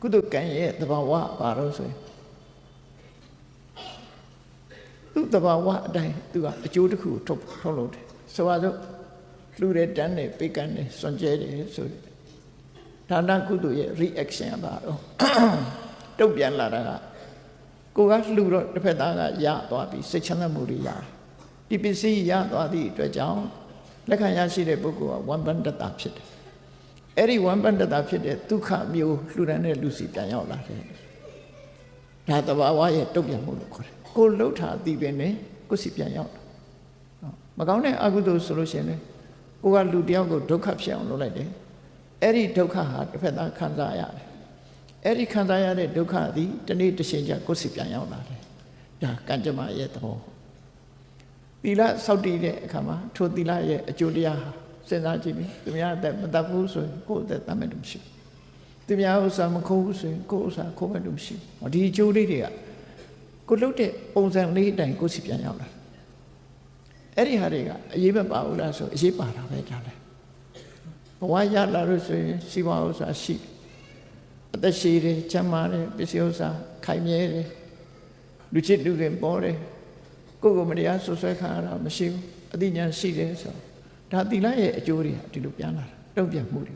ကုသကံရဲ့သဘာဝဘာလို့ဆိုရင်သူ့သဘာဝအတိုင်းသူကအကျိုးတစ်ခုထုတ်ထုတ်လို့တယ်ဆိုပါစို့လှူတဲ့တန်းနဲ့ပိတ်ကန်နဲ့စွန့်ကြဲတယ်ဆိုတယ်ဒါနကုသရဲ့ reaction ကဘာတော့တုတ်ပြန်လာတာကကိုကလှူတော့တစ်ဖက်သားကရသွားပြီးစိတ်ချမ်းသာမှုတွေရတယ်ဒီပစ္စည်းရသွားသည့်အတွက်ကြောင့်လက်ခံရရှိတဲ့ပုဂ္ဂိုလ်ကဝမ်ပန္တတာဖြစ်တယ် အဲ့ဒီဝမ်ပန္တတာဖြစ်တဲ့ဒုက္ခမျိုးလှူဒန်းတဲ့လူစီပြန်ရောက်လာတယ်ဒါတဘာဝရဲ့တုတ်ပြန်မှုလို့ခေါ်တယ်ကိုလှုပ်တာအသိပင်နဲ့ကိုစီပြန်ရောက်တာနော်မကောင်းတဲ့အကုသိုလ်ဆိုလို့ရှိရင်လေကိုကလူတယောက်ကိုဒုက္ခဖြစ်အောင်လုပ်လိုက်တယ်အဲ့ဒီဒုက္ခဟာတစ်ဖက်သားခံစားရတယ်အဲ့ဒီခံစားရတဲ့ဒုက္ခသည်တနေ့တစ်ချိန်ကျကိုစီပြန်ရောက်လာတယ်ဒါကံကြမ္မာရဲ့သဘောသီလစောင့်တည်တဲ့အခါမှာထိုသီလရဲ့အကျိုးတရားဟာ စဉ်းစားကြည့်ပြီးသူများအသက်မတတ်ဘူးဆိုရင်ကိုယ့်အသက်တတ်မဲ့လို့မရှိဘူးသူများဥစ္စာမခိုးဘူးဆိုရင်ကိုယ့်ဥစ္စာခိုးမဲ့လို့မရှိဘူးဟောဒီအကျိုးလေးတွေကကိုလှုပ်တဲ့ပုံစံလေးအတိုင်းကိုယ်စီပြန်ရောက်လာတယ်အဲ့ဒီဟာတွေကအရေးမပါဘူးလားဆိုအရေးပါတာပဲဒါလည်းဘဝရလာလို့ဆိုရင်စီးပွားဥစ္စာရှိအသက်ရှိတယ်ချမ်းသာတယ်ပစ္စည်းဥစ္စာခိုင်မြဲတယ်လူချစ်လူတွေပေါ်တယ်ကိုယ့်ကိုယ်မတရားဆွဆွဲခံရတာမရှိဘူးအသိဉာဏ်ရှိတယ်ဆိုတော့ ဒါသီလရဲ့အကျိုးတွေဟာဒီလိုပြန်လာတာတုံ့ပြန်မှုတွေ